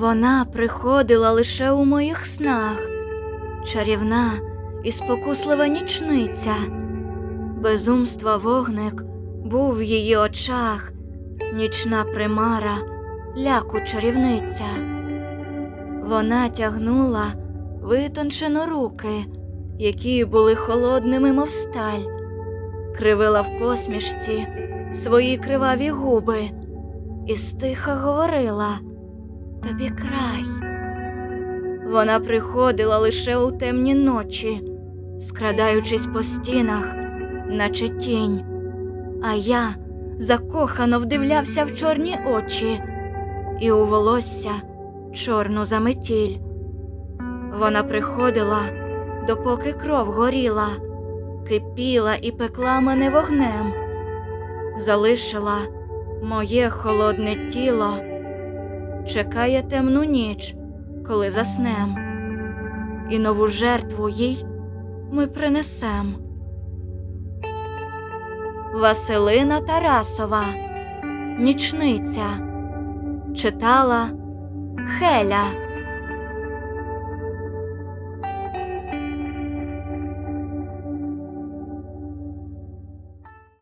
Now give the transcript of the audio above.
Вона приходила лише у моїх снах, чарівна і спокуслива нічниця. Безумства вогник був в її очах, нічна примара, ляку чарівниця. Вона тягнула витончено руки, які були холодними, мов сталь, кривила в посмішці свої криваві губи і стиха говорила тобі край. Вона приходила лише у темні ночі, скрадаючись по стінах, наче тінь, а я закохано вдивлявся в чорні очі і у волосся чорну заметіль. Вона приходила, допоки кров горіла, кипіла і пекла мене вогнем, залишила моє холодне тіло, чекає темну ніч, коли заснем, і нову жертву їй ми принесем. Василина Тарасова, Нічниця, читала Хеля.